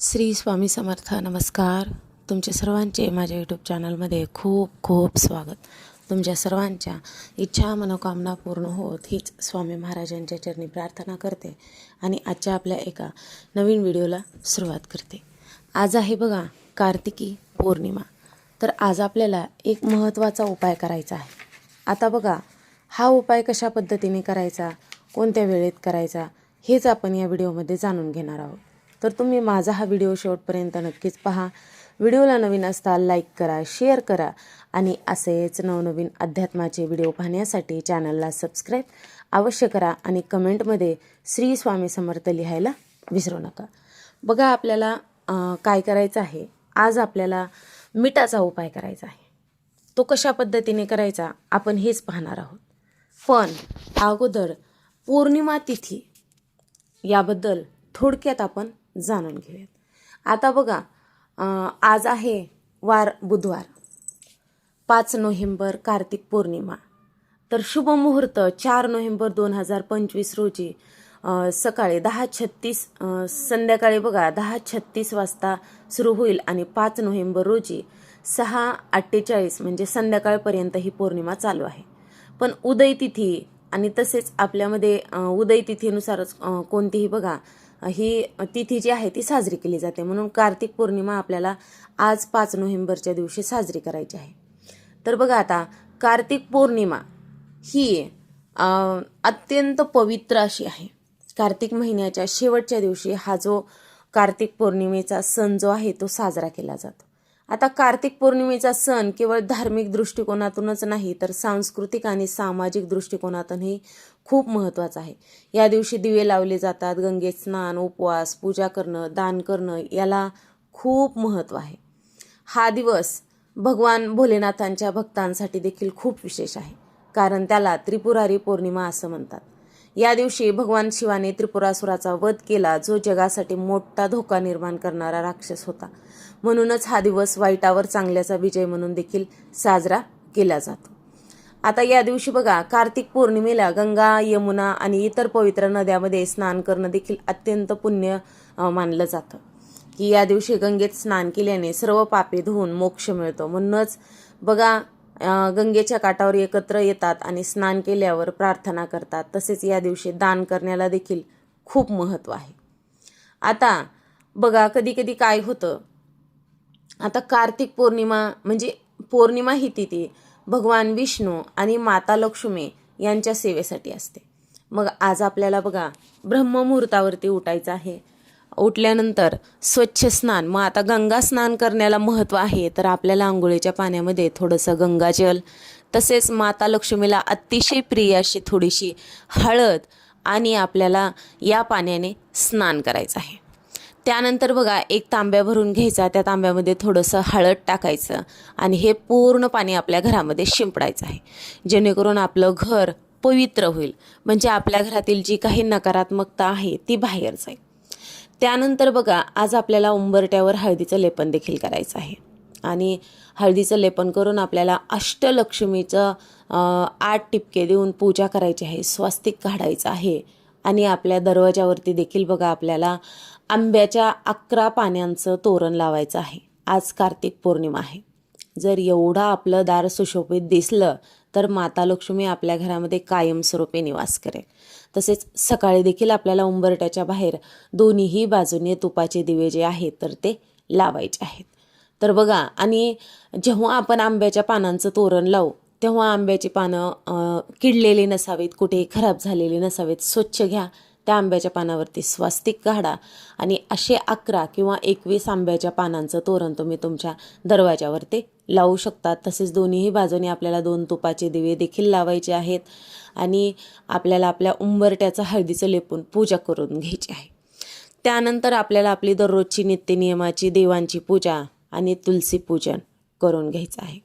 श्री स्वामी समर्थ नमस्कार. तुमचे सर्वांचे माझ्या यूट्यूब चॅनलमध्ये खूप खूप स्वागत. तुमच्या सर्वांच्या इच्छा मनोकामना पूर्ण होत हीच स्वामी महाराजांच्या चरणी प्रार्थना करते आणि आजच्या आपल्या एका नवीन व्हिडिओला सुरुवात करते. आज आहे बघा कार्तिकी पौर्णिमा. तर आज आपल्याला एक महत्त्वाचा उपाय करायचा आहे. आता बघा हा उपाय कशा पद्धतीने करायचा? कोणत्या वेळेत करायचा? हेच आपण या व्हिडिओमध्ये जाणून घेणार आहोत. तर तुम्ही माझा हा व्हिडिओ शेवटपर्यंत नक्कीच पहा. व्हिडिओला नवीन असता लाईक करा शेअर करा आणि असेच नवनवीन अध्यात्माचे व्हिडिओ पाहण्यासाठी चॅनलला सबस्क्राईब अवश्य करा आणि कमेंटमध्ये श्री स्वामी समर्थ लिहायला विसरू नका. बघा आपल्याला काय करायचं आहे? आज आपल्याला मिठाचा उपाय करायचा आहे. तो कशा पद्धतीने करायचा? आपण हेच पाहणार आहोत. पण अगोदर पौर्णिमा तिथी याबद्दल थोडक्यात आपण जाणून घेऊयात. आता बघा आज आहे वार बुधवार. पाच नोव्हेंबर कार्तिक पौर्णिमा. तर शुभ मुहूर्त चार नोव्हेंबर दोन हजार पंचवीस रोजी सकाळी दहा छत्तीस संध्याकाळी बघा दहा छत्तीस वाजता सुरू होईल आणि पाच नोव्हेंबर रोजी सहा अठ्ठेचाळीस म्हणजे संध्याकाळपर्यंत ही पौर्णिमा चालू आहे. पण उदय तिथी आणि तसेच आपल्यामध्ये उदय तिथीनुसारच कोणतीही बघा ही तिथी जी आहे ती साजरी केली जाते. म्हणून कार्तिक पौर्णिमा आपल्याला आज पाच नोव्हेंबरच्या दिवशी साजरी करायची आहे. तर बघा आता कार्तिक पौर्णिमा ही अत्यंत पवित्र अशी आहे. कार्तिक महिन्याच्या शेवटच्या दिवशी हा जो कार्तिक पौर्णिमेचा सण जो आहे तो साजरा केला जातो. आता कार्तिक पौर्णिमेचा सण केवळ धार्मिक दृष्टिकोनातूनच नाही तर सांस्कृतिक आणि सामाजिक दृष्टिकोनातूनही खूप महत्त्वाचा आहे. या दिवशी दिवे लावले जातात गंगेत स्नान उपवास पूजा करणं दान करणं याला खूप महत्त्व आहे. हा दिवस भगवान भोलेनाथांच्या भक्तांसाठी देखील खूप विशेष आहे कारण त्याला त्रिपुरारी पौर्णिमा असं म्हणतात. या दिवशी भगवान शिवाने त्रिपुरासुराचा वध केला जो जगासाठी मोठा धोका निर्माण करणारा राक्षस होता. म्हणूनच हा दिवस वाईटावर चांगल्याचा विजय म्हणून देखील साजरा केला जातो. आता या दिवशी बघा कार्तिक पौर्णिमेला गंगा यमुना आणि इतर पवित्र नद्यामध्ये स्नान करणं देखील अत्यंत पुण्य मानलं जातं. की या दिवशी गंगेत स्नान केल्याने सर्व पापे धुवून मोक्ष मिळतो. म्हणूनच बघा गंगेच्या काठावर एकत्र येतात आणि स्नान केल्यावर प्रार्थना करतात. तसेच या दिवशी दान करण्याला देखील खूप महत्त्व आहे. आता बघा कधी कधी काय होतं? आता कार्तिक पौर्णिमा म्हणजे पौर्णिमा ही तिथी भगवान विष्णू आणि माता लक्ष्मी यांच्या सेवेसाठी असते. मग आज आपल्याला बघा ब्रह्ममुहूर्तावरती उठायचं आहे. उठल्यानंतर स्वच्छ स्नान. मग आता गंगा स्नान करण्याला महत्त्व आहे तर आपल्याला आंघोळीच्या पाण्यामध्ये थोडंसं गंगाजल तसेच माता लक्ष्मीला अतिशय प्रिय अशी थोडीशी हळद आणि आपल्याला या पाण्याने स्नान करायचं आहे. त्यानंतर बघा एक तांब्या भरून घ्यायचा त्या तांब्यामध्ये थोडंसं हळद टाकायचं आणि हे पूर्ण पाणी आपल्या घरामध्ये शिंपडायचं आहे. जेणेकरून आपलं घर पवित्र होईल. म्हणजे आपल्या घरातील जी काही नकारात्मकता आहे ती बाहेर जाईल. त्यानंतर बघा आज आपल्याला उंबरट्यावर हळदीचं लेपन देखील करायचं आहे. आणि हळदीचं लेपन करून आपल्याला अष्टलक्ष्मीचं आठ टिपके देऊन पूजा करायची आहे स्वास्तिक काढायचं आहे. आणि आपल्या दरवाजावरती देखील बघा आपल्याला आंब्याच्या अकरा पाण्यांचं तोरण लावायचं आहे. आज कार्तिक पौर्णिमा आहे. जर एवढं आपलं दार सुशोभित दिसलं तर माता लक्ष्मी आपल्या घरामध्ये कायमस्वरूपी निवास करेल. तसेच सकाळी देखील आपल्याला उंबरट्याच्या बाहेर दोन्हीही बाजूने तुपाचे दिवे जे आहेत तर ते लावायचे आहेत. तर बघा आणि जेव्हा आपण आंब्याच्या पानांचं तोरण लावू तेव्हा आंब्याची पानं किडलेली नसावीत कुठे खराब झालेली नसावीत स्वच्छ घ्या. त्या आंब्याच्या पानावरती स्वास्तिक काढा आणि असे अकरा किंवा एकवीस आंब्याच्या पानांचं तोरण तुम्ही तुमच्या दरवाजावरती लावू शकता. तसेच दोन्हीही बाजूने आपल्याला दोन तुपाचे दिवे देखील लावायचे आहेत आणि आपल्याला आपल्या उंबरट्याचं हळदीचं लेपून पूजा करून घ्यायची आहे. त्यानंतर आपल्याला आपली दररोजची नित्यनियमाची देवांची पूजा आणि तुलसी पूजन करून घ्यायचं आहे.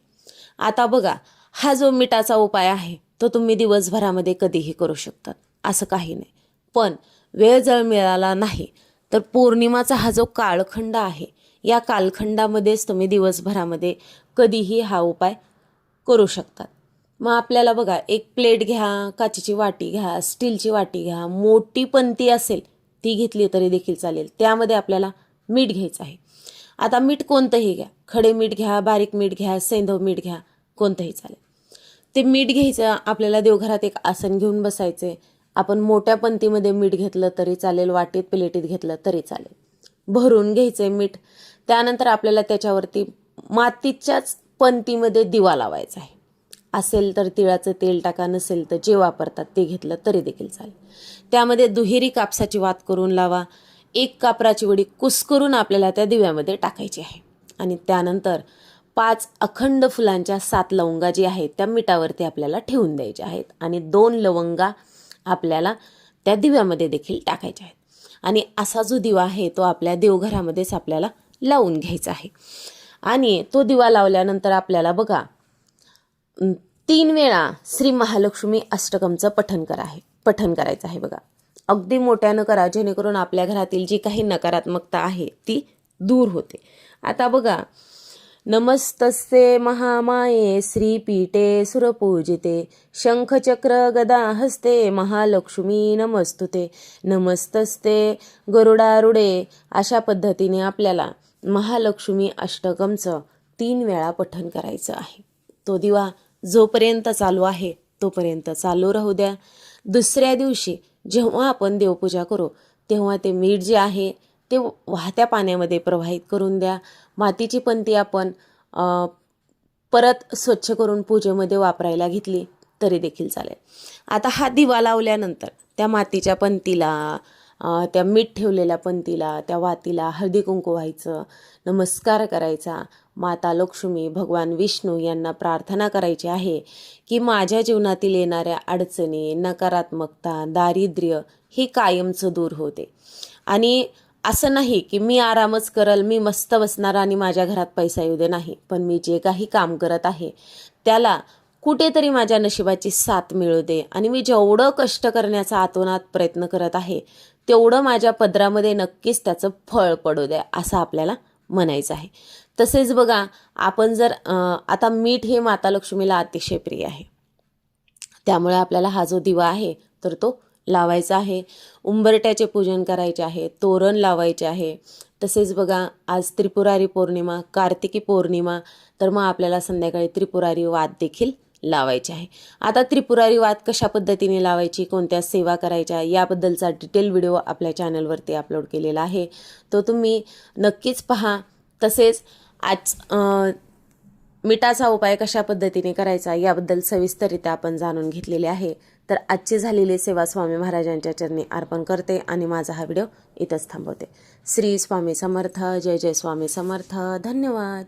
आता बघा हा जो मिठाचा उपाय आहे तो तुम्ही दिवसभरामध्ये कधीही करू शकतात. असं काही नाही. पण वेळ जर मिळाला नाही तर पौर्णिमाचा हा जो कालखंड आहे या कालखंडामध्येच तुम्ही दिवसभरामध्ये कधीही हा उपाय करू शकतात मग आपल्याला बघा एक प्लेट घ्या काचेची वाटी घ्या स्टीलची वाटी घ्या मोठी पंती असेल ती घेतली तरी देखील चालेल. त्यामध्ये आपल्याला मीठ घ्यायचं आहे. आता मीठ कोणतंही घ्या. खडे मीठ घ्या बारीक मीठ घ्या सेंधव मीठ घ्या कोणतंही चालेल. ते मीठ घ्यायचं आपल्याला देवघरात एक आसन घेऊन बसायचे आपण मोठ्या पंतीमध्ये मीठ घेतलं तरी चालेल वाटीत प्लेटीत घेतलं तरी चालेल. भरून घ्यायचं मीठ. त्यानंतर आपल्याला त्याच्यावरती मातीच्याच पंतीमध्ये दिवा लावायचा आहे. असेल तर तिळाचं तेल टाका नसेल तर जे वापरतात ते घेतलं तरी देखील चालेल. त्यामध्ये दुहेरी कापसाची वात करून लावा. एक कापराची वडी कुस्करून आपल्याला त्या दिव्यामध्ये टाकायची आहे. आणि त्यानंतर पाच अखंड फुलांच्या सात लवंगा जी आहेत त्या मिठावरती आपल्याला ठेवून द्यायच्या आहेत. आणि दोन लवंगा आपल्याला त्या दिव्यामध्ये देखील टाकायच्या आहेत. आणि असा जो दिवा आहे तो आपल्या देवघरामध्येच आपल्याला लावून घ्यायचा आहे. आणि तो दिवा लावल्यानंतर आपल्याला बघा तीन वेळा श्री महालक्ष्मी अष्टकमचं पठन करा आहे पठन करायचं आहे बघा. अगदी मोठ्यानं करा जेणेकरून आपल्या घरातील जी काही नकारात्मकता आहे ती दूर होते. आता बघा नमस्तस्ये महामाये श्रीपीठे सुरपूजिते शंखचक्र गदा हस्ते महालक्ष्मी नमस्तुते. नमस्तस्ते गरुडारुडे अशा पद्धतीने आपल्याला महालक्ष्मी अष्टकमचं तीन वेळा पठन करायचं आहे. तो दिवा जोपर्यंत चालू आहे तोपर्यंत चालू राहू द्या. दुसऱ्या दिवशी जेव्हा आपण देवपूजा करू तेव्हा ते मीठ जे आहे ते वाहत्या पाण्यामध्ये प्रवाहित करून द्या. मातीची पंती आपण परत स्वच्छ करून पूजेमध्ये वापरायला घेतली तरी देखील चालेल. आता हा दिवा लावल्यानंतर त्या मातीच्या पंतीला त्या मीठ ठेवलेल्या पंतीला त्या वातीला हळदी कुंकू व्हायचं नमस्कार करायचा. माता लक्ष्मी भगवान विष्णू यांना प्रार्थना करायची आहे की माझ्या जीवनातील येणाऱ्या अडचणी नकारात्मकता दारिद्र्य ही कायमचं दूर होते. आणि असं नाही की मी आरामच करल मी मस्त बसणार आणि माझ्या घरात पैसा येऊ दे नाही. पण मी जे काही काम करत आहे त्याला कुठेतरी माझ्या नशिबाची साथ मिळू दे. आणि मी जेवढं कष्ट करण्याचा आतोनात प्रयत्न करत आहे तेवढं माझ्या पदरामध्ये नक्कीच त्याचं फळ पडू द्या असं आपल्याला म्हणायचं आहे. तसेच बघा आपण जर आता मीठ हे माता लक्ष्मीला अतिशय प्रिय आहे. त्यामुळे आपल्याला हा जो दिवा आहे तर तो लावायचा आहे. उंबरट्याचे पूजन करायचे आहे. तोरण लावायचे आहे. तसेच बघा आज त्रिपुरारी पौर्णिमा कार्तिकी पौर्णिमा तर मग आपल्याला संध्याकाळी त्रिपुरारी वाद देखील लावायचे आहे. आता त्रिपुरारी वाद कशा पद्धतीने लावायची कोणत्या सेवा करायच्या याबद्दलचा डिटेल व्हिडिओ आपल्या चॅनलवरती अपलोड केलेला आहे. तो तुम्ही नक्कीच पहा. तसेच आज मिठाचा उपाय कशा पद्धतीने करायचा याबद्दल सविस्तरित्या आपण जाणून घेतलेले आहे. तर आजची झालेली सेवा स्वामी महाराजांच्या चरणी अर्पण करते आणि माझा हा व्हिडिओ इथंच थांबवते. श्री स्वामी समर्थ जय जय स्वामी समर्थ. धन्यवाद.